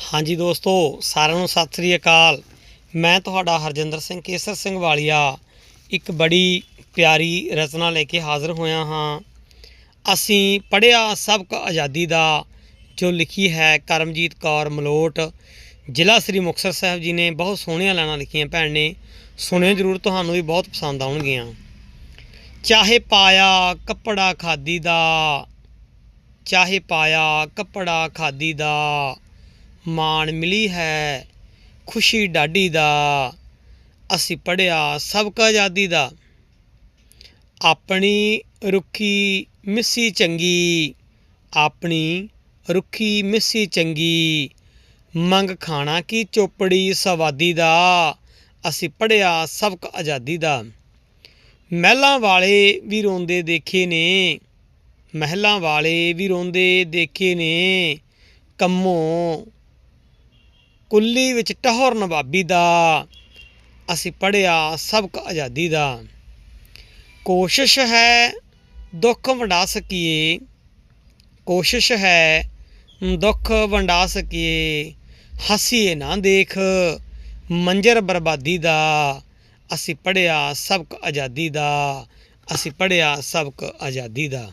ਹਾਂਜੀ ਦੋਸਤੋ, ਸਾਰਿਆਂ ਨੂੰ ਸਤਿ ਸ੍ਰੀ ਅਕਾਲ। ਮੈਂ ਤੁਹਾਡਾ ਹਰਜਿੰਦਰ ਸਿੰਘ ਕੇਸਰ ਸਿੰਘ ਵਾਲੀਆ। ਇੱਕ ਬੜੀ ਪਿਆਰੀ ਰਚਨਾ ਲੈ ਕੇ ਹਾਜ਼ਰ ਹੋਇਆ ਹਾਂ। ਅਸੀਂ ਪੜ੍ਹਿਆ ਸਬਕ ਆਜ਼ਾਦੀ ਦਾ, ਜੋ ਲਿਖੀ ਹੈ ਕਰਮਜੀਤ ਕੌਰ ਮਲੋਟ। ਜ਼ਿਲ੍ਹਾ ਸ੍ਰੀ ਮੁਕਤਸਰ ਸਾਹਿਬ ਜੀ ਨੇ ਬਹੁਤ ਸੋਹਣੀਆਂ ਲਾਈਨਾਂ ਲਿਖੀਆਂ ਭੈਣ ਨੇ। ਸੁਣਿਓ ਜ਼ਰੂਰ, ਤੁਹਾਨੂੰ ਵੀ ਬਹੁਤ ਪਸੰਦ ਆਉਣਗੀਆਂ। ਚਾਹੇ ਪਾਇਆ ਕੱਪੜਾ ਖਾਦੀ ਦਾ, ਚਾਹੇ ਪਾਇਆ ਕੱਪੜਾ ਖਾਦੀ ਦਾ। ਮਾਣ ਮਿਲੀ ਹੈ, ਖੁਸ਼ੀ ਡਾਢੀ ਦਾ, ਅਸੀਂ ਪੜਿਆ ਸਬਕ ਆਜ਼ਾਦੀ ਦਾ। ਆਪਣੀ ਰੁੱਖੀ ਮਿੱਸੀ ਚੰਗੀ, ਆਪਣੀ ਰੁੱਖੀ ਮਿੱਸੀ ਚੰਗੀ, ਮੰਗ ਖਾਣਾ ਕੀ ਚੋਪੜੀ ਸਵਾਦੀ ਦਾ, ਅਸੀਂ ਪੜਿਆ ਸਬਕ ਆਜ਼ਾਦੀ ਦਾ। ਮਹਿਲਾਂ ਵਾਲੇ ਵੀ ਰੋਂਦੇ ਦੇਖੇ ਨੇ, ਮਹਿਲਾਂ ਵਾਲੇ ਵੀ ਰੋਂਦੇ ਦੇਖੇ ਨੇ, ਕੰਮੋਂ ਕੁੱਲੀ ਵਿੱਚ ਟਹਰ ਨਵਾਬੀ ਦਾ, ਅਸੀਂ ਪੜਿਆ ਸਬਕ ਆਜ਼ਾਦੀ ਦਾ। ਕੋਸ਼ਿਸ਼ ਹੈ ਦੁੱਖ ਵੰਡਾ ਸਕੀਏ ਕੋਸ਼ਿਸ਼ ਹੈ ਦੁੱਖ ਵੰਡਾ ਸਕੀਏ ਹਸੀਏ ਨਾ ਦੇਖ, ਮੰਜਰ ਬਰਬਾਦੀ ਦਾ, ਅਸੀਂ ਪੜਿਆ ਸਬਕ ਆਜ਼ਾਦੀ ਦਾ, ਅਸੀਂ ਪੜਿਆ ਸਬਕ ਆਜ਼ਾਦੀ ਦਾ।